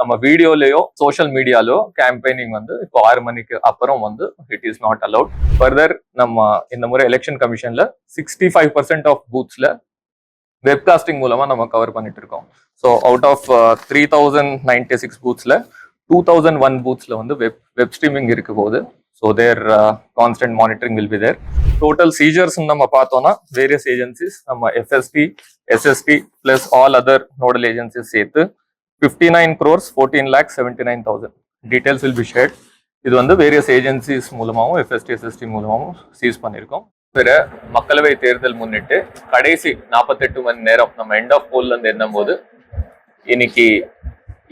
நம்ம வீடியோலயோ social மீடியாலோ campaigning வந்து இப்போ ஆறு மணிக்கு அப்புறம் வந்து it is not allowed further நம்ம இந்த முறை எலெக்ஷன் கமிஷன்ல சிக்ஸ்டி ஃபைவ் பர்சன்ட் ஆஃப் பூத்ஸ்ல வெப்காஸ்டிங் மூலமா நம்ம கவர் பண்ணிட்டு இருக்கோம். So out of three thousand ninety six பூத்ஸ்ல two thousand one பூத்ஸ்ல வந்து வெப் வெப் ஸ்ட்ரீமிங் இருக்கு போகுது so there constant monitoring will be there total seizures நம்ம பார்த்தோம்னா வேரியஸ் ஏஜென்சிஸ் நம்ம FST SST plus all other nodal agencies சேர்த்து fifty nine crores fourteen lakh seventy nine thousand details will இது வந்து various agencies மூலமாகவும் FST SST மூலமாகவும் seize பண்ணியிருக்கோம். பிற மக்களவை தேர்தல் முன்னிட்டு கடைசி நாற்பத்தெட்டு மணி நேரம் நம்ம எண்ட் ஆஃப் போல்லேருந்து எண்ணும் போது இன்னைக்கு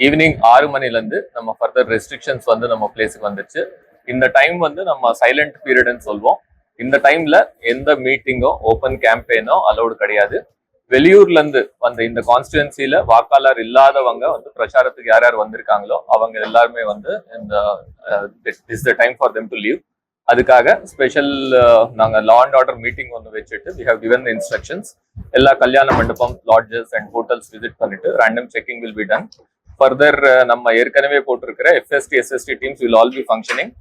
ஈவினிங் ஆறு மணிலேருந்து நம்ம ஃபர்தர் ரெஸ்ட்ரிக்ஷன்ஸ் வந்து நம்ம பிளேஸுக்கு வந்துச்சு. இந்த டைம் வந்து நம்ம சைலண்ட் பீரியட்னு சொல்வோம். இந்த டைம்ல எந்த மீட்டிங்கோ ஓப்பன் கேம்பெயினோ அலௌடு கிடையாது. வெளியூர்ல இருந்து வந்த இந்த கான்ஸ்டுவன்சில வாக்காளர் இல்லாதவங்க வந்து பிரச்சாரத்துக்கு யார் யார் வந்திருக்காங்களோ அவங்க எல்லாருமே வந்து இந்த is the time for them to leave அதுக்காக ஸ்பெஷல் நாங்க லா அண்ட் ஆர்டர் மீட்டிங் ஒன்று வச்சுட்டு வி ஹவ் கிவன் இன்ஸ்ட்ரக்ஷன்ஸ் எல்லா கல்யாண மண்டபம் லாட்ஜஸ் அண்ட் ஹோட்டல்ஸ் விசிட் பண்ணிட்டு random checking will be done further நம்ம ஏற்கனவே போட்டிருக்கிற FST SST teams will all be functioning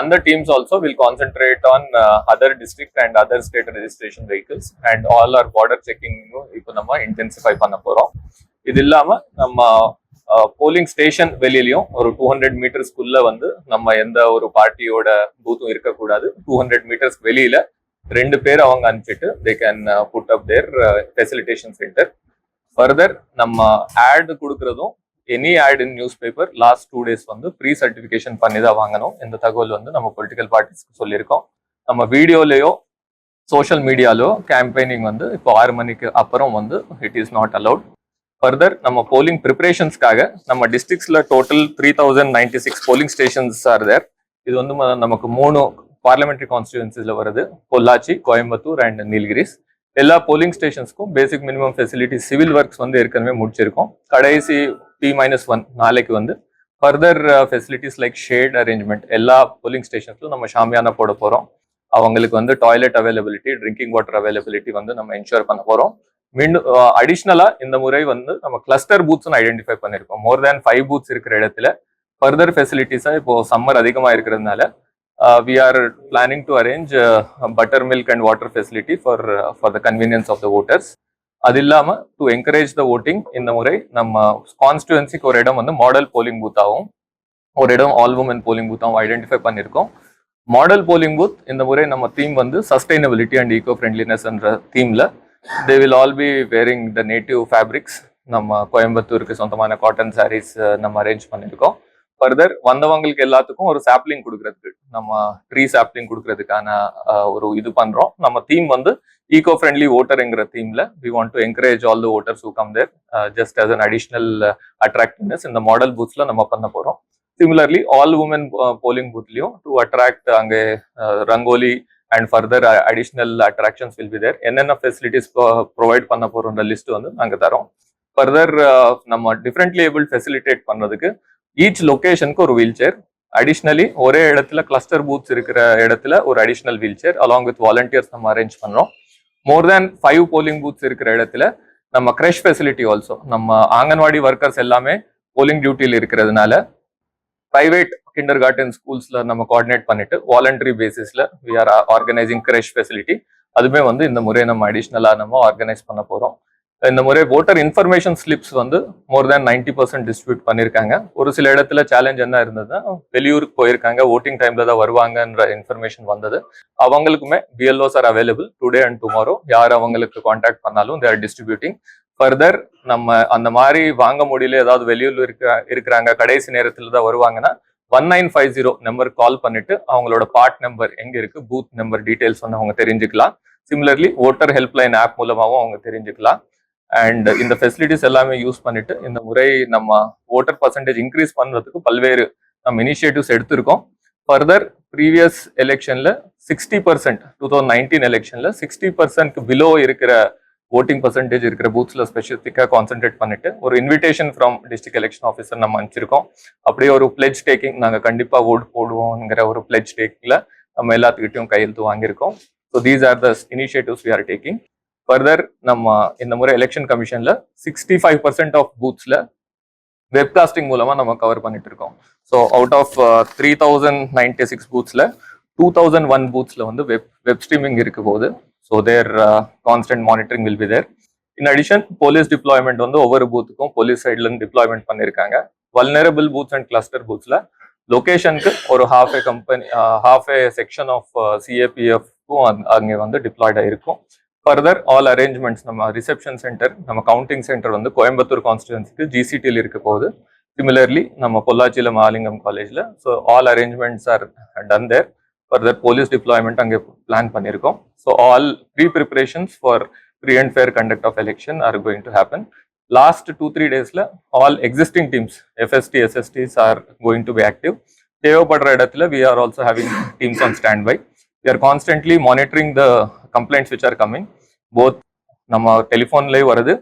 அந்த teams also will concentrate on other district and other state registration vehicles and all our border செக்கிங்கும் இப்போ நம்ம intensify பண்ண போறோம். இது இல்லாம நம்ம uh, போலிங் ஸ்டேஷன் வெளியிலையும் ஒரு டூ ஹண்ட்ரட் மீட்டர்ஸ்க்குள்ள வந்து நம்ம எந்த ஒரு பார்ட்டியோட பூத்தும் இருக்கக்கூடாது. டூ ஹண்ட்ரட் மீட்டர்ஸ் வெளியில ரெண்டு பேர் அவங்க அனுப்பிச்சிட்டு they can put up their facilitation centre further நம்ம ஆட் கொடுக்கறதும் any ad in news paper last two days வந்து ப்ரீ சர்டிஃபிகேஷன் பண்ணி தான் வாங்கணும். இந்த தகவல் வந்து நம்ம பொலிட்டிக்கல் பார்ட்டிஸ்க்கு சொல்லியிருக்கோம். நம்ம வீடியோலேயோ சோஷியல் மீடியாலோ கேம்பெயினிங் வந்து இப்போ ஆறு மணிக்கு அப்புறம் வந்து it is not allowed further நம்ம போலிங் ப்ரிப்பரேஷன்ஸ்க்காக நம்ம டிஸ்ட்ரிக்ஸில் total three thousand ninety six polling stations are there இது வந்து நமக்கு மூணு பார்லிமெண்ட்ரி கான்ஸ்டியூன்சியில் வருது. பொள்ளாச்சி கோயம்புத்தூர் அண்ட் நீலகிரிஸ். எல்லா polling ஸ்டேஷன்ஸ்க்கும் basic minimum facility civil works வந்து ஏற்கனவே முடிச்சிருக்கோம். கடைசி டி மைனஸ் ஒன் நாளைக்கு வந்து further facilities like shade arrangement எல்லா போலிங் ஸ்டேஷன்ஸ்லும் நம்ம ஷாமியானா போட போறோம். அவங்களுக்கு வந்து toilet availability drinking water availability வந்து நம்ம என்ஷூர் பண்ண போறோம். மீண்டும் அடிஷ்னலாக uh, இந்த முறை வந்து நம்ம கிளஸ்டர் பூத்ஸ்னு ஐடென்டிஃபை பண்ணிருக்கோம். மோர் தேன் ஃபைவ் பூத்ஸ் இருக்கிற இடத்துல ஃபர்தர் ஃபெசிலிட்டிஸாக இப்போ சம்மர் அதிகமா இருக்கிறதுனால we are planning to arrange butter milk and water facility for for the convenience of the voters அது இல்லாம டு என்கரேஜ் த ஓட்டிங் இந்த முறை நம்ம கான்ஸ்டுவன்சிக்கு ஒரு இடம் வந்து மாடல் போலிங் பூத்தாகவும் ஒரு இடம் ஆல் உமன் போலிங் பூத்தாகவும் ஐடென்டிஃபை பண்ணியிருக்கோம். மாடல் போலிங் பூத் இந்த முறை நம்ம தீம் வந்து சஸ்டைனபிலிட்டி அண்ட் ஈகோ ஃப்ரெண்ட்லினஸ் என்ற தீம்ல they will all be wearing the native fabrics நம்ம கோயம்புத்தூருக்கு சொந்தமான காட்டன் சாரீஸ் நம்ம அரேஞ்ச் பண்ணியிருக்கோம். ஃபர்தர் வந்தவங்களுக்கு எல்லாத்துக்கும் ஒரு சாப்லிங் கொடுக்கறதுக்கு நம்ம ட்ரீ சாப்ளிங் கொடுக்கறதுக்கான ஒரு இது பண்றோம். நம்ம தீம் வந்து ஈகோ ஃப்ரெண்ட்லி ஓட்டர்ங்கிற தீம்ல we want to encourage all the voters who come there just as an additional attractiveness இந்த மாடல் பூத்ஸ்ல நம்ம பண்ண போறோம். சிமிலர்லி ஆல் உமன் போலிங் பூத்லயும் டு அட்ராக்ட் அங்கே rangoli and further additional attractions will be there என்னென்ன facilities provide பண்ண போறோன்ற list வந்து நாங்க தரோம். ஃபர்தர் நம்ம டிஃப்ரெண்ட்லி ஏபிள் ஃபெசிலிட்டேட் பண்ணுறதுக்கு ஈச் லொகேஷனுக்கு ஒரு வீல் சேர் அடிஷ்னலி ஒரே இடத்துல கிளஸ்டர் பூத்ஸ் இருக்கிற இடத்துல ஒரு additional wheel chair along with volunteers நம்ம அரேஞ்ச் பண்ணுறோம் more than five polling booths இருக்கிற இடத்துல நம்ம கிரஷ் ஃபெசிலிட்டி ஆல்சோ நம்ம ஆங்கன்வாடி ஒர்க்கர்ஸ் எல்லாமே போலிங் டியூட்டியில் இருக்கிறதுனால பிரைவேட் கிண்டர் கார்டன் ஸ்கூல்ஸ்ல நம்ம கோஆர்டினேட் பண்ணிட்டு வாலண்டரி பேசிஸ்ல we are organising creche facility அதுவுமே வந்து இந்த முறை நம்ம அடிஷ்னலாக நம்ம ஆர்கனைஸ் பண்ண போறோம். இந்த முறை ஓட்டர் இன்ஃபர்மேஷன் ஸ்லிப்ஸ் வந்து more than ninety percent distribute பண்ணியிருக்காங்க ஒரு சில இடத்துல சேலஞ்ச் என்ன இருந்ததுன்னா வெளியூருக்கு போயிருக்காங்க ஓட்டிங் டைம்ல தான் வருவாங்கன்ற இன்ஃபர்மேஷன் வந்தது. அவங்களுக்குமே BLOs are available today and tomorrow யார் அவங்களுக்கு காண்டாக்ட் பண்ணாலும் தேர் டிஸ்ட்ரிபியூட்டிங் ஃபர்தர் நம்ம அந்த மாதிரி வாங்க முடியல ஏதாவது வெளியூர்ல இருக்க இருக்கிறாங்க கடைசி நேரத்தில் தான் வருவாங்கன்னா one nine five zero number call பண்ணிட்டு அவங்களோட பார்ட் நம்பர் எங்க இருக்கு பூத் நம்பர் டீடைல்ஸ் வந்து அவங்க தெரிஞ்சுக்கலாம். சிமிலர்லி ஓட்டர் ஹெல்ப்லைன் ஆப் மூலமாகவும் அவங்க தெரிஞ்சுக்கலாம். அண்ட் இந்த ஃபெசிலிட்டிஸ் எல்லாமே யூஸ் பண்ணிட்டு இந்த முறை நம்ம ஓட்டர் பர்சன்டேஜ் இன்க்ரீஸ் பண்றதுக்கு பல்வேறு நம்ம இனிஷியேட்டிவ்ஸ் எடுத்திருக்கோம். ஃபர்தர் ப்ரீவியஸ் எலெக்ஷன்ல sixty percent two thousand nineteen எலெக்ஷன்ல சிக்ஸ்டி பர்சன்ட் பிலோ இருக்கிற ஓட்டிங் பர்சன்டேஜ் இருக்கிற பூத்ஸில் ஸ்பெசிஃபிக்காக கான்சென்ட்ரேட் பண்ணிட்டு ஒரு invitation from district election officer நம்ம அனுப்பிச்சிருக்கோம். அப்படியே ஒரு பிளெஜ் டேக்கிங் நாங்க கண்டிப்பாக ஓட் போடுவோங்கிற ஒரு பிளெஜ் டேக்கில் நம்ம எல்லாத்துக்கிட்டையும் கையெழுத்து வாங்கியிருக்கோம். So these are the initiatives we are taking further நம்ம இந்த முறை எலெக்ஷன் கமிஷன்ல சிக்ஸ்டி ஃபைவ் பர்சன்ட் ஆஃப் பூத்ஸ்ல வெப்காஸ்டிங் மூலமா நம்ம கவர் பண்ணிட்டு இருக்கோம் so out of three thousand ninety six பூத்ஸ்ல two thousand one பூத்ஸ்ல வந்து வெப் வெப் ஸ்ட்ரீமிங் இருக்க போகுது. So there constant monitoring will be there in addition police deployment வந்து ஒவ்வொரு பூத்துக்கும் போலீஸ் சைட்ல இருந்து டிப்ளாய்மெண்ட் பண்ணிருக்காங்க. வல்னரபிள் பூத்ஸ் அண்ட் கிளஸ்டர் பூத்ஸ்ல லொகேஷனுக்கு ஒரு half a company half a section of சிஏபிஎஃப்க்கும் அங்கே வந்து டிப்ளாய்டாக இருக்கும் ஃபர்தர் ஆல் அரேஞ்ச்மெண்ட்ஸ் நம்ம ரிசப்ஷன் சென்டர் நம்ம கவுண்டிங் சென்டர் வந்து கோயம்புத்தூர் கான்ஸ்டிடுவன்சிக்கு ஜிசிடியில் இருக்க போகுது. சிமிலர்லி நம்ம பொள்ளாச்சியில் மாலிங்கம் காலேஜ்ல so all arrangements are done there further police deployment அங்கே பிளான் பண்ணியிருக்கோம் so all pre preparations for free and fair conduct of election are going to happen last two three டேஸ்ல all existing teams FST SSTs are going to be active தேவைப்படுற இடத்துல we are also having teams on stand by we are constantly monitoring the complaints which are coming both நம்ம டெலிஃபோன்லேயும் வருது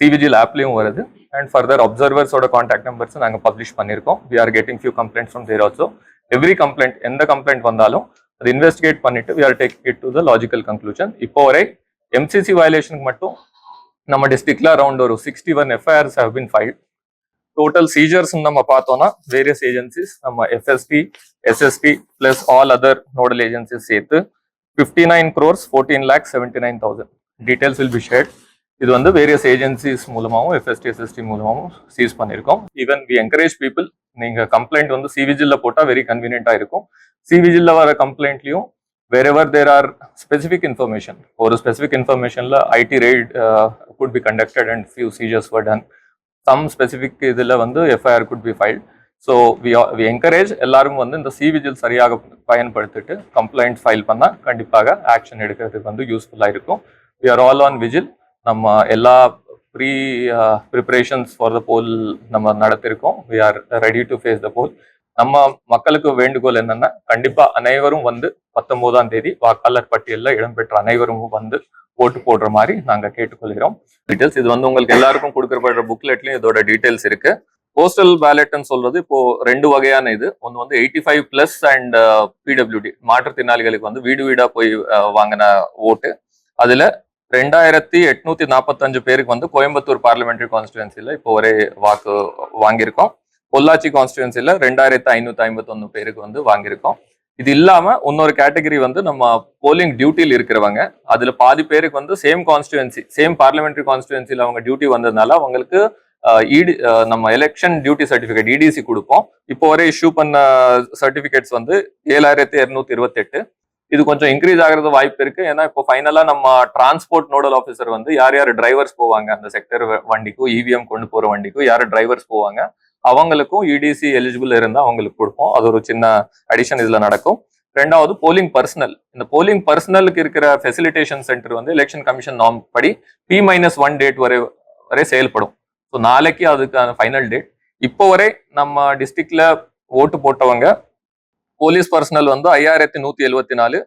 cVIGIL ஆப்லேயும் வருது. And further அப்சர்வர்ஸோட contact numbers நாங்கள் publish பண்ணியிருக்கோம். We are getting few complaints from there also every complaint எந்த complaint வந்தாலும் அது இன்வெஸ்டிகேட் பண்ணிட்டு we are take it to the logical conclusion இப்போ வரை எம்சிசி வயலேஷனுக்கு மட்டும் நம்ம டிஸ்ட்ரிக்ட்ல அரௌண்ட் ஒரு sixty one FIRs have been filed total seizures நம்ம பார்த்தோம்னா வேரியஸ் ஏஜென்சிஸ் நம்ம FST SST plus all other nodal agencies சேர்த்து fifty nine crores fourteen lakh seventy nine thousand details will be shared இது வந்து வேரியஸ் ஏஜென்சிஸ் மூலமாகவும் FST SST மூலமாகவும் seize பண்ணியிருக்கோம். Even we encourage people நீங்க கம்ப்ளைண்ட் வந்து சிவிஜில்ல போட்டால் வெரி கன்வீனியன்ட்டா இருக்கும். சிவிஜில்ல வர கம்ப்ளைண்ட்லயும் ever there are specific information ஒரு specific informationல IT raid could be conducted and few seizures were done. Some specific இதுல வந்து FIR could be filed. So we we encourage எல்லாரும் வந்து இந்த சிவிஜில் சரியாக பயன்படுத்திட்டு கம்ப்ளைண்ட் ஃபைல் பண்ணா கண்டிப்பாக ஆக்ஷன் எடுக்கிறதுக்கு வந்து யூஸ்ஃபுல்லாக இருக்கும். We are all on vigil நம்ம எல்லா pre preparations for the poll நம்ம நடத்திருக்கோம். We are ready to face the poll நம்ம மக்களுக்கு வேண்டுகோள் என்னன்னா கண்டிப்பா அனைவரும் வந்து பத்தொன்பதாம் தேதி வாக்காளர் பட்டியலில் இடம்பெற்ற அனைவரும் வந்து ஓட்டு போடுற மாதிரி நாங்க கேட்டுக்கொள்கிறோம். டீட்டெயில்ஸ் இது வந்து உங்களுக்கு எல்லாருக்கும் கொடுக்கப்படுற புக்லெட்லயும் இதோட டீடைல்ஸ் இருக்கு. போஸ்டல் பேலட்னு சொல்றது இப்போ ரெண்டு வகையான இது. ஒன்று வந்து eighty five plus and PWD மாற்றுத்திறனாளிகளுக்கு வந்து வீடு வீடா போய் uh, வாங்கின ஓட்டு. அதுல ரெண்டாயிரத்தி எட்நூத்தி நாற்பத்தஞ்சு பேருக்கு வந்து கோயம்புத்தூர் பார்லிமெண்ட்ரி கான்ஸ்டுவன்சில இப்போ ஒரே வாக்கு வாங்கியிருக்கோம். பொள்ளாச்சி கான்ஸ்டுவன்சில ரெண்டாயிரத்தி ஐநூத்தி ஐம்பத்தொன்னு பேருக்கு வந்து வாங்கியிருக்கோம். இது இல்லாம இன்னொரு கேட்டகரி வந்து நம்ம போலிங் டியூட்டியில் இருக்கிறவங்க. அதுல பாதி பேருக்கு வந்து சேம் கான்ஸ்டுவன்சி சேம் பார்லிமெண்ட்ரி கான்ஸ்டிடுவன்சில அவங்க டியூட்டி வந்ததுனால அவங்களுக்கு இடி நம்ம எலெக்ஷன் டியூட்டி சர்டிபிகேட் இடிசி கொடுப்போம். இப்போ வரை இஷ்யூ பண்ண சர்டிபிகேட்ஸ் வந்து ஏழாயிரத்தி இருநூத்தி இருபத்தெட்டு. இது கொஞ்சம் இன்க்ரீஸ் ஆகிறது வாய்ப்பு இருக்கு. ஏன்னா இப்போ ஃபைனலா நம்ம டிரான்ஸ்போர்ட் நோடல் ஆஃபீஸர் வந்து யார் யார் டிரைவர்ஸ் போவாங்க? அந்த செக்டர் வண்டிக்கும் இவிஎம் கொண்டு போற வண்டிக்கும் யார் டிரைவர்ஸ் போவாங்க? அவங்களுக்கும் இடிசி எலிஜிபிள் இருந்தால் அவங்களுக்கு கொடுப்போம். அது ஒரு சின்ன அடிஷன் இதுல நடக்கும். ரெண்டாவது போலிங் பர்சனல் இந்த போலிங் பர்சனலுக்கு இருக்கிற ஃபெசிலிட்டேஷன் சென்டர் வந்து எலெக்ஷன் கமிஷன் நாம் படி பி மைனஸ் ஒன் டேட் வரை வரை செயல்படும். ஸோ நாளைக்கு அதுக்கான ஃபைனல் டேட் இப்போ வரை நம்ம டிஸ்ட்ரிக்ட்ல ஓட்டு போட்டவங்க போலீஸ் பர்சனல் வந்து ஐயாயிரத்தி நூத்தி எழுபத்தி நாலு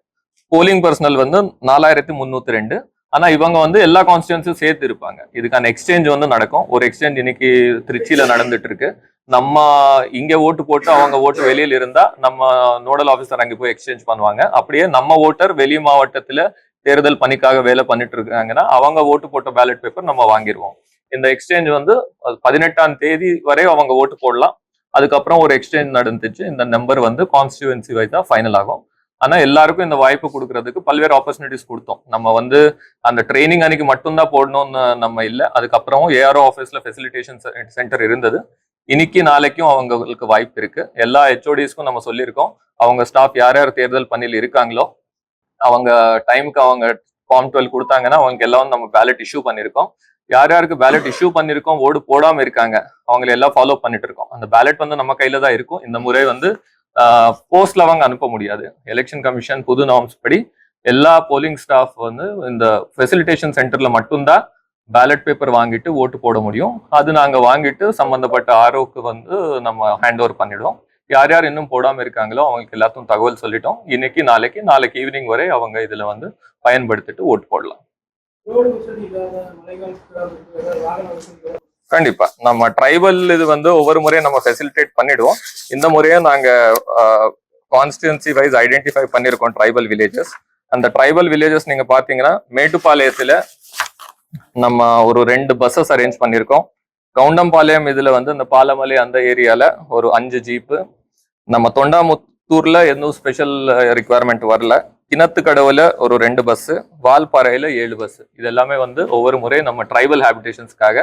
போலிங் பர்சனல் வந்து நாலாயிரத்தி முந்நூத்தி ரெண்டு. ஆனா இவங்க வந்து எல்லா கான்ஸ்டியூன்ஸும் சேர்த்து இருப்பாங்க. இதுக்கான எக்ஸ்சேஞ்ச் வந்து நடக்கும். ஒரு எக்ஸ்சேஞ்ச் இன்னைக்கு திருச்சியில நடந்துட்டு இருக்கு நம்ம இங்க ஓட்டு போட்டு அவங்க ஓட்டு வெளியில இருந்தா நம்ம நோடல் ஆபீசர் அங்கே போய் எக்ஸ்சேஞ்ச் பண்ணுவாங்க. அப்படியே நம்ம ஓட்டர் வெளி மாவட்டத்துல தேர்தல் பணிக்காக வேலை பண்ணிட்டு இருக்காங்கன்னா அவங்க ஓட்டு போட்ட பேலட் பேப்பர் நம்ம வாங்கிடுவோம் இந்த எக்ஸ்சேஞ்ச் வந்து பதினெட்டாம் தேதி வரை அவங்க ஓட்டு போடலாம். அதுக்கப்புறம் ஒரு எக்ஸ்சேஞ்ச் நடந்துச்சு. இந்த நம்பர் வந்து கான்ஸ்டியூவன்சி வைஸ் தான் ஃபைனல் ஆகும். ஆனா எல்லாருக்கும் இந்த வாய்ப்பு கொடுக்கறதுக்கு பல்வேறு ஆப்பர்ச்சுனிட்டிஸ் கொடுத்தோம். நம்ம வந்து அந்த ட்ரைனிங் அன்னைக்கு மட்டும்தான் போடணும்னு நம்ம இல்லை. அதுக்கப்புறம் ஏஆர்ஓ ஆஃபீஸ்ல ஃபெசிலிட்டேஷன் சென்டர் இருந்தது. இன்னைக்கு நாளைக்கும் அவங்களுக்கு வாய்ப்பு இருக்கு. எல்லா ஹெச்ஓடிஸ்க்கும் நம்ம சொல்லியிருக்கோம். அவங்க ஸ்டாஃப் யார் யார் தேர்தல் பணியில் இருக்காங்களோ அவங்க டைமுக்கு அவங்க ஃபார்ம் டுவெல் கொடுத்தாங்கன்னா அவங்க எல்லாம் நம்ம பேலட் இஷ்யூ பண்ணியிருக்கோம். யார் யாருக்கு பேலட் இஷ்யூ பண்ணியிருக்கோம் ஓடு போடாம இருக்காங்க அவங்களை எல்லாம் ஃபாலோ பண்ணிட்டு இருக்கோம். அந்த பேலட் வந்து நம்ம கையில தான் இருக்கும். இந்த முறை வந்து போஸ்ட்ல அவங்க அனுப்ப முடியாது. எலெக்ஷன் கமிஷன் புது நார்ம்ஸ் படி எல்லா போலிங் ஸ்டாஃப் வந்து இந்த ஃபெசிலிட்டேஷன் சென்டர்ல மட்டும்தான் பேலட் பேப்பர் வாங்கிட்டு ஓட்டு போட முடியும். அது நாங்க வாங்கிட்டு சம்பந்தப்பட்ட ஆரோக்கு வந்து நம்ம ஹேண்ட் ஓவர் பண்ணிடுவோம். யார் யார் இன்னும் போடாம இருக்காங்களோ அவங்களுக்கு எல்லாத்தையும் தகவல் சொல்லிட்டோம். இன்னைக்கு நாளைக்கு நாளைக்கு ஈவினிங் வரை அவங்க இதுல வந்து பயன்படுத்திட்டு ஓட்டு போடலாம். கண்டிப்பா. நம்ம ட்ரைபல் இது வந்து ஒவ்வொரு முறையும் நம்ம ஃபெசிலிட்டேட் பண்ணிடுவோம். இந்த முறையும் நாங்க கான்ஸ்டியன்சி வைஸ் ஐடென்டிஃபை பண்ணியிருக்கோம் ட்ரைபல் வில்லேஜஸ் அந்த ட்ரைபல் வில்லேஜஸ் நீங்க பாத்தீங்கன்னா மேட்டுப்பாளையத்துல நம்ம ஒரு ரெண்டு பஸ்ஸஸ் அரேஞ்ச் பண்ணியிருக்கோம். கவுண்டம்பாளையம் இதுல வந்து இந்த பாலமலை அந்த ஏரியால ஒரு அஞ்சு ஜீப்பு நம்ம தொண்டாமுத்தூர்ல எதுவும் ஸ்பெஷல் ரிக்குவயர்மெண்ட் வரல. கிணத்துக்கடவுல ஒரு ரெண்டு பஸ் வால்பாறையில ஏழு பஸ் இது எல்லாமே வந்து ஒவ்வொரு முறை நம்ம ட்ரைபல் ஹேபிடேஷன்ஸ்க்காக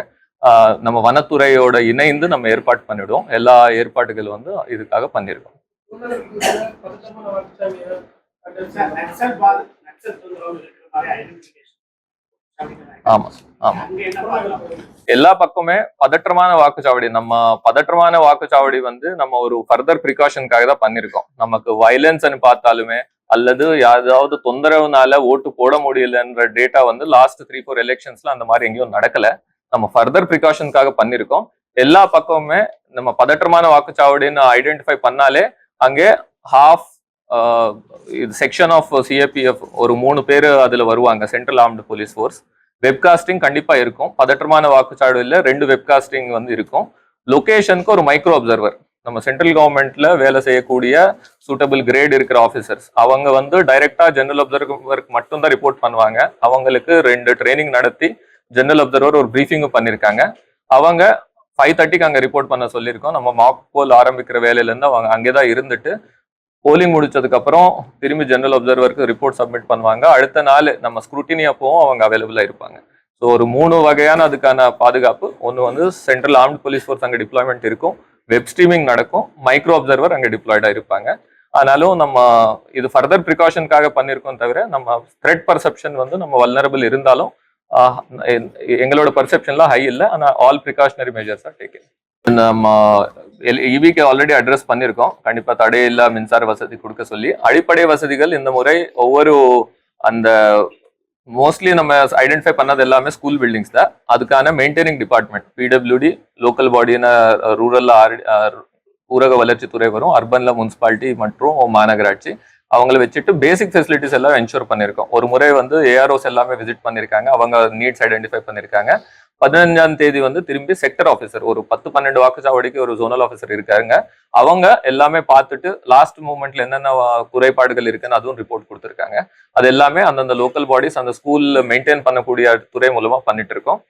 நம்ம வனத்துறையோட இணைந்து நம்ம ஏற்பாடு பண்ணிடுவோம். எல்லா ஏற்பாடுகள் வந்து இதுக்காக பண்ணியிருக்கோம். ஆமா ஆமா. எல்லா பக்கமே பதற்றமான வாக்குச்சாவடி. நம்ம பதற்றமான வாக்குச்சாவடி வந்து நம்ம ஒரு ஃபர்தர் ப்ரிகாஷனுக்காக தான் பண்ணிருக்கோம் நமக்கு வயலன்ஸ்னு பார்த்தாலுமே அல்லது யாராவது தொந்தரவுனால ஓட்டு போட முடியலன்ற டேட்டா வந்து லாஸ்ட் த்ரீ ஃபோர் எலெக்ஷன்ஸ்ல அந்த மாதிரி எங்கேயும் நடக்கல. நம்ம ஃபர்தர் ப்ரிகாஷனுக்காக பண்ணிருக்கோம். எல்லா பக்கமுமே நம்ம பதற்றமான வாக்குச்சாவடின்னு ஐடென்டிஃபை பண்ணாலே அங்கே ஹாஃப் இது செக்ஷன் ஆஃப் சிஏபிஎஃப் ஒரு மூணு பேர் அதுல வருவாங்க central armed police force webcasting கண்டிப்பா இருக்கும். பதற்றமான வாக்குச்சாவடியில் ரெண்டு வெப்காஸ்டிங் வந்து இருக்கும். லொகேஷனுக்கு ஒரு மைக்ரோ அப்சர்வர் நம்ம சென்ட்ரல் கவர்மெண்ட்ல வேலை செய்யக்கூடிய சூட்டபிள் கிரேட் இருக்கிற ஆஃபீஸர்ஸ் அவங்க வந்து டைரக்டா ஜெனரல் அப்சர்வருக்கு மட்டும் தான் ரிப்போர்ட் பண்ணுவாங்க. அவங்களுக்கு ரெண்டு ட்ரைனிங் நடத்தி ஜெனரல் அப்சர்வர் ஒரு ப்ரீஃபிங்கும் பண்ணியிருக்காங்க அவங்க ஃபைவ் தேர்ட்டிக்கு அங்கே ரிப்போர்ட் பண்ண சொல்லியிருக்கோம். நம்ம மாக் போல் ஆரம்பிக்கிற வேலையிலேருந்து அவங்க அங்கே தான் இருந்துட்டு போலிங் முடிச்சதுக்கப்புறம் திரும்பி ஜெனரல் அப்சர்வருக்கு ரிப்போர்ட் சப்மிட் பண்ணுவாங்க. அடுத்த நாள் நம்ம ஸ்க்ரூட்டினி அப்பவும் அவங்க அவைலபிளாக இருப்பாங்க. ஸோ ஒரு மூணு வகையான அதுக்கான பாதுகாப்பு. ஒன்று வந்து சென்ட்ரல் ஆர்ம்டு போலீஸ் ஃபோர்ஸ் அங்கே டிப்ளாய்மெண்ட் இருக்கும். வெப் ஸ்ட்ரீமிங் நடக்கும். மைக்ரோ அப்சர்வர் அங்கே டிப்ளாய்டாக இருப்பாங்க. ஆனாலும் நம்ம இது ஃபர்தர் ப்ரிகாஷனுக்காக பண்ணியிருக்கோம் தவிர நம்ம த்ரெட் பர்செப்ஷன் வந்து நம்ம வல்னரபிள் இருந்தாலும் எங்களோட பர்செப்ஷன்லாம் ஹை இல்லை. ஆனால் all precautionary measures are taken நம்ம இவிக்கு ஆல்ரெடி அட்ரஸ் பண்ணியிருக்கோம் கண்டிப்பாக தடையில்லா மின்சார வசதி கொடுக்க சொல்லி அடிப்படை வசதிகள் இந்த முறை ஒவ்வொரு அந்த மோஸ்ட்லி நம்ம ஐடென்டிஃபை பண்ணது எல்லாமே ஸ்கூல் பில்டிங்ஸ் தான். அதுக்கான மெயின்டைனிங் டிபார்ட்மெண்ட் பிடபிள்யூடி லோக்கல் பாடின்னு ரூரல் ஊரக வளர்ச்சித்துறை வரும். அர்பனில் முனிசிபாலிட்டி மற்றும் மாநகராட்சி. அவங்கள வச்சுட்டு பேசிக் ஃபெசிலிட்டிஸ் எல்லாம் என்ஷூர் பண்ணியிருக்கோம். ஒரு முறை வந்து ஏஆர்ஓஸ் எல்லாமே விசிட் பண்ணியிருக்காங்க. அவங்க நீட்ஸ் ஐடென்டிஃபை பண்ணியிருக்காங்க. பதினஞ்சாம் தேதி வந்து திரும்பி செக்டர் ஆஃபீஸர் ஒரு பத்து பன்னெண்டு வாக்குச்சாவடிக்கு ஒரு ஜோனல் ஆஃபீஸர் இருக்காருங்க. அவங்க எல்லாமே பார்த்துட்டு லாஸ்ட் மூமெண்ட்ல என்னென்ன குறைபாடுகள் இருக்குன்னு அதுவும் ரிப்போர்ட் கொடுத்துருக்காங்க. அது எல்லாமே அந்தந்த லோக்கல் பாடிஸ் அந்த ஸ்கூல்ல மெயின்டைன் பண்ணக்கூடிய துறை மூலமா பண்ணிட்டு இருக்கோம்.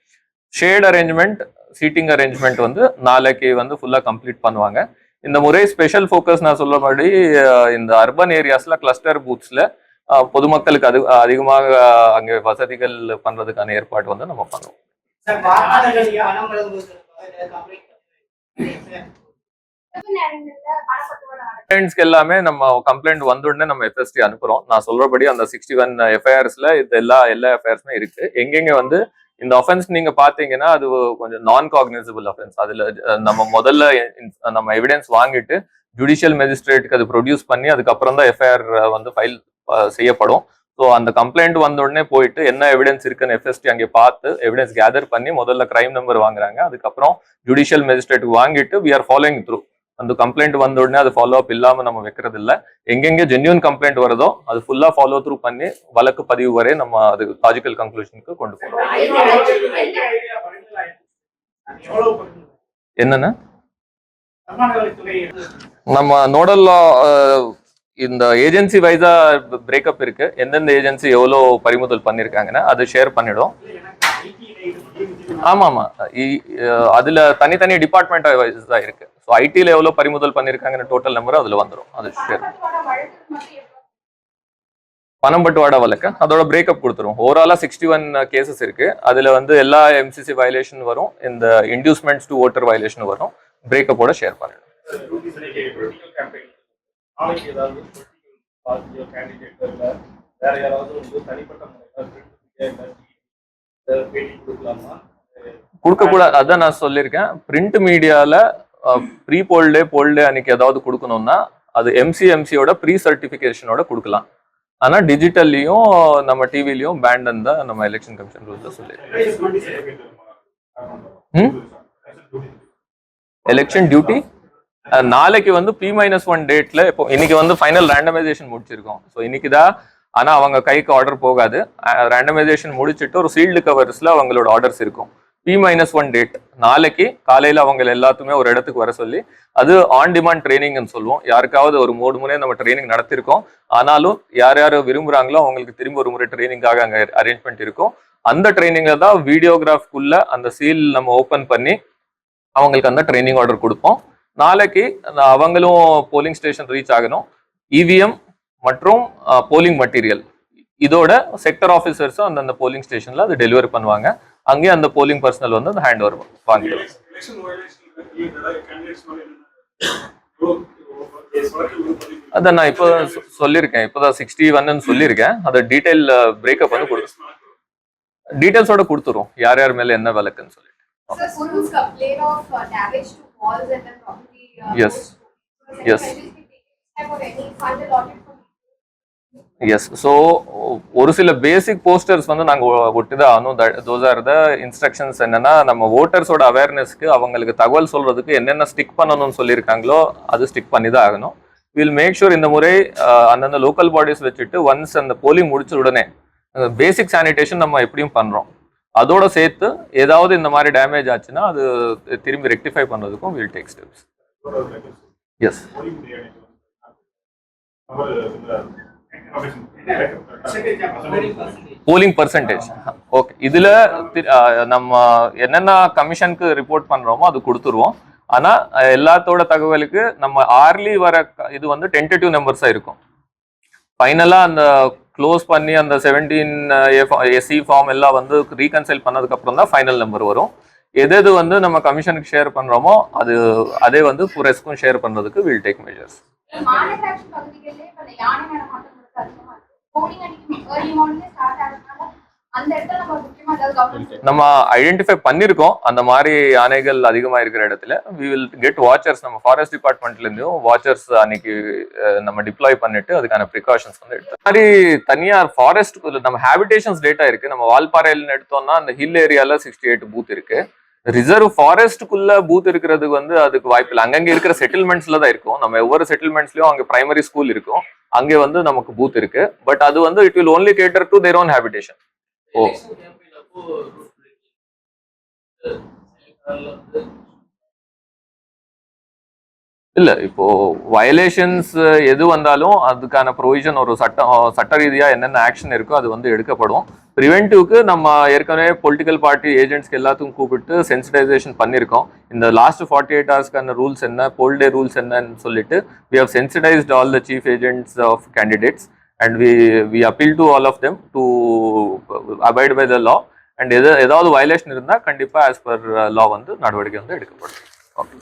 ஷேட் அரேஞ்ச்மெண்ட் சீட்டிங் அரேஞ்ச்மெண்ட் வந்து நாளைக்கு வந்து ஃபுல்லா கம்ப்ளீட் பண்ணுவாங்க. இந்த முறை ஸ்பெஷல் ஃபோக்கஸ் நான் சொல்லபடி அஹ், இந்த அர்பன் ஏரியாஸ்ல கிளஸ்டர் பூத்ஸ்ல பொதுமக்களுக்கு அது அதிகமாக அங்கே வசதிகள் பண்றதுக்கான ஏற்பாடு வந்து நம்ம பண்ணுவோம். கம்ப்ளைண்ட்ஸ்க்கு எல்லாமே நம்ம கம்ப்ளைண்ட் வந்துடனே நம்ம எஃப்எஸ்டி அனுப்புறோம். நான் சொல்றபடி அந்த சிக்ஸ்டி ஒன் எஃப்ஐஆர்ஸ்ல இது எல்லா எல்லா எஃப்ஐஆர்ஸுமே இருக்கு. எங்கெங்க வந்து இந்த அஃபென்ஸ் நீங்க பாத்தீங்கன்னா அது கொஞ்சம் நான் காக்னிசபிள் அஃபென்ஸ் அதுல நம்ம முதல்ல நம்ம எவிடன்ஸ் வாங்கிட்டு ஜுடிஷியல் மேஜிஸ்ட்ரேட்டுக்கு அது ப்ரொடியூஸ் பண்ணி அதுக்கப்புறம் தான் எஃப்ஐஆர் வந்து ஃபைல் செய்யப்படும். ஸோ அந்த கம்ப்ளைண்ட் வந்த உடனே போயிட்டு என்ன எவிடன்ஸ் இருக்குன்னு எஃப்எஸ்டி அங்கே பார்த்து எவிடன்ஸ் கேதர் பண்ணி முதல்ல கிரைம் நம்பர் வாங்குறாங்க. அதுக்கப்புறம் ஜுடிஷியல் மேஜிஸ்ட்ரேட்டுக்கு வாங்கிட்டு வி ஆர் ஃபாலோயிங் த்ரூ அந்த கம்ப்ளைண்ட் வந்த உடனே அது ஃபாலோ அப் இல்லாம நம்ம வைக்கிறது இல்ல எங்கெங்க ஜென்யூன் கம்ப்ளைண்ட் வருதோ அது ஃபுல்லா ஃபாலோ த்ரூ பண்ணி வழக்கு பதிவு வரை நம்ம அது லாஜிக்கல் கன்க்ளூஷனுக்கு கொண்டு போறோம் என்னன்னா? நம்ம நோடல் இந்த ஏஜென்சி வைஸா பிரேக்கப் இருக்கு. எந்தெந்த ஏஜென்சி எவ்வளோ பறிமுதல் பண்ணிருக்காங்கன்னு அதை ஷேர் பண்ணிடும் ஆமா ஆமா அதுல தனித்தனி டிபார்ட்மெண்ட் வைஸ் தான் இருக்கு. ஸோ ஐடில எவ்வளோ பறிமுதல் பண்ணிருக்காங்கன்னு டோட்டல் நம்பர் அதுல வந்துடும் அது ஷேர் பணப்பட்டுவாடா வழக்கு பணம் பட்டுவாடா வழக்கு. அதோட பிரேக்கப் கொடுத்துரும் ஓவராலா சிக்ஸ்டி ஒன் கேசஸ் இருக்கு. அதுல வந்து எல்லா எம்சிசி வயலேஷன் வரும். இந்த இன்டியூஸ்மெண்ட்ஸ் டு ஓட்டர் வயலேஷன் வரும். பிரேக்கப்போட ஷேர் பண்ணிடும் நாளைக்கு ஏதாவது பொலிட்டிக்கல் பார்ட்டியோ கேண்டிடேட்டோ இல்லை வேற யாராவது வந்து தனிப்பட்ட முறையில் பேட்டி கொடுக்கலாமா? கொடுக்க கூடாது அதான் நான் சொல்லியிருக்கேன். பிரிண்ட் மீடியால ப்ரீ போல்டே போல்டே அன்னைக்கு ஏதாவது கொடுக்கணும்னா அது எம்சிஎம்சியோட ப்ரீ சர்டிஃபிகேஷனோட கொடுக்கலாம். ஆனா டிஜிட்டல்லையும் நம்ம டிவிலையும் பேண்டன் தான் நம்ம எலெக்ஷன் கமிஷன் ரூல்ல சொல்லியிருக்கோம். ம்? எலெக்ஷன் டியூட்டி நாளைக்கு வந்து பி மைனஸ் ஒன் டேட்ல இப்போ இன்னைக்கு வந்து ஃபைனல் ரேண்டமைசேஷன் முடிச்சிருக்கோம். ஸோ இன்னைக்கு தான் ஆனால் அவங்க கைக்கு ஆர்டர் போகாது. ரேண்டமைசேஷன் முடிச்சிட்டு ஒரு சீல்டு கவர்ஸில் அவங்களோட ஆர்டர்ஸ் இருக்கும். பி மைனஸ் ஒன் டேட் நாளைக்கு காலையில் அவங்க எல்லாத்துமே ஒரு இடத்துக்கு வர சொல்லி அது ஆன் டிமாண்ட் ட்ரைனிங்னு சொல்லுவோம். யாருக்காவது ஒரு மூணு முறை நம்ம ட்ரைனிங் நடத்திருக்கோம். ஆனாலும் யார் யார் விரும்புறாங்களோ அவங்களுக்கு திரும்ப ஒரு முறை ட்ரைனிங்காக அங்கே அரேஞ்ச்மெண்ட் இருக்கும். அந்த ட்ரைனிங்கில் தான் வீடியோகிராஃப்குள்ளே அந்த சீல் நம்ம ஓப்பன் பண்ணி அவங்களுக்கு அந்த ட்ரைனிங் ஆர்டர் கொடுப்போம். நாளைக்கு அவங்களும் போலிங் ஸ்டேஷன் ரீச் ஆகணும். இவிஎம் மற்றும் போலிங் மெட்டீரியல் இதோட செக்டர் ஆஃபீஸர்ஸும் அந்தந்த போலிங் ஸ்டேஷன்ல அது டெலிவரி பண்ணுவாங்க. அங்கேயே அந்த போலிங் பர்சனல் வந்து அந்த ஹேண்ட் ஓவர் வாங்கிடுவாங்க அதான் நான் இப்போ சொல்லியிருக்கேன். இப்போதான் சிக்ஸ்டி ஒன்னு சொல்லியிருக்கேன். அதை டீட்டெயில் பிரேக்கப் வந்து கொடு டீட்டெயில்ஸோட கொடுத்துரும் யார் யார் மேலே என்ன விளக்குன்னு சொல்லி Uh, Yes. Yes. Yes so ஒரு சில பேசிக் போஸ்டர்ஸ் வந்து நாங்கள் ஒட்டி தான் ஆகணும் தோஸ் ஆர் த இன்ஸ்ட்ரக்ஷன்ஸ் என்னன்னா நம்ம ஓட்டர்ஸோட அவேர்னஸ்க்கு அவங்களுக்கு தகவல் சொல்றதுக்கு என்னென்ன ஸ்டிக் பண்ணணும்னு சொல்லியிருக்காங்களோ அது ஸ்டிக் பண்ணி தான் ஆகணும். வில் மேக் ஷூர் இந்த முறை அந்தந்த லோக்கல் பாடிஸ் வச்சுட்டு ஒன்ஸ் அந்த போலிங் முடிச்ச உடனே பேசிக் சானிடேஷன் நம்ம எப்படியும் பண்றோம். அதோட சேர்த்து ஏதாவது இந்த மாதிரி டேமேஜ் ஆச்சுன்னா அது திரும்பி ரெக்டிஃபை பண்றதுக்கும் will take steps yes polling percentage okay இதுல நம்ம என்னென்ன கமிஷனுக்கு ரிப்போர்ட் பண்றோமோ அது கொடுத்துருவோம். ஆனா எல்லாத்தோட தகவலுக்கு நம்ம ஆர்லி வர இது வந்து டென்டேட்டிவ் நம்பர்ஸா இருக்கும். ஃபைனலா அந்த க்ளோஸ் பண்ணி அந்த செவன்டீன் எஸ்சி ஃபார்ம் எல்லாம் வந்து ரீகன்சைல் பண்ணதுக்கப்புறம் தான் ஃபைனல் நம்பர் வரும். எது எது வந்து நம்ம கமிஷனுக்கு ஷேர் பண்ணுறோமோ அது அதே வந்து புரெஸ்க்கும் ஷேர் பண்ணுறதுக்கு வில் டேக் மெஷர்ஸ் மாநகராட்சி ஏர்லி மார்னிங் ஸ்டார்ட் ஆகிறதுனால நம்ம ஐடென்டிஃபை பண்ணிருக்கோம். அந்த மாதிரி யானைகள் அதிகமா இருக்கிற இடத்துல வி வில் கெட் வாட்சர்ஸ் நம்ம ஃபாரஸ்ட் டிபார்ட்மெண்ட்ல இருந்தும் வாட்சர்ஸ் அன்னைக்கு நம்ம டிப்ளாய் பண்ணிட்டு அதுக்கான ப்ரிகாஷன்ஸ் வந்து எடுத்தோம் மாதிரி தனியார் ஃபாரஸ்ட் நம்ம ஹேபிடேஷன்ஸ் டேட்டா இருக்கு. நம்ம வால்பாறையில எடுத்தோம்னா அந்த ஹில் ஏரியால சிக்ஸ்டி எயிட் பூத் இருக்கு ரிசர்வ் ஃபாரஸ்ட்டுக்குள்ள பூத் இருக்கிறதுக்கு வந்து அதுக்கு வாய்ப்பு இல்லை. அங்கங்க இருக்கிற செட்டில்மெண்ட்ஸ்ல தான் இருக்கும். நம்ம ஒவ்வொரு செட்டில்மெண்ட்ஸ்லயும் அங்க பிரைமரி ஸ்கூல் இருக்கும். அங்கே வந்து நமக்கு பூத் இருக்கு. பட் அது வந்து it will only cater to their own habitation ஓ. இல்ல இப்போ வயலேஷன்ஸ் எது வந்தாலும் அதுக்கான ப்ரொவிஷன் ஒரு சட்டம் சட்ட ரீதியா என்னென்ன ஆக்ஷன் இருக்கோ அது வந்து எடுக்கப்படும். ப்ரிவென்டிவ்க்கு நம்ம ஏற்கனவே பொலிட்டிக்கல் பார்ட்டி ஏஜென்ட்ஸ்க்கு எல்லாத்துக்கும் கூப்பிட்டு சென்சிடைசேஷன் பண்ணியிருக்கோம். இந்த லாஸ்ட் ஃபார்ட்டி எயிட் ஹவர்ஸ்க்கான ரூல்ஸ் என்ன போல் டே ரூல்ஸ் என்னன்னு சொல்லிட்டு we have sensitized all the chief agents of candidates and we we appeal to all of them to abide by the law and எது ஏதாவது violation இருந்தால் கண்டிப்பாக as per லா வந்து நடவடிக்கை வந்து எடுக்கப்படும். ஓகே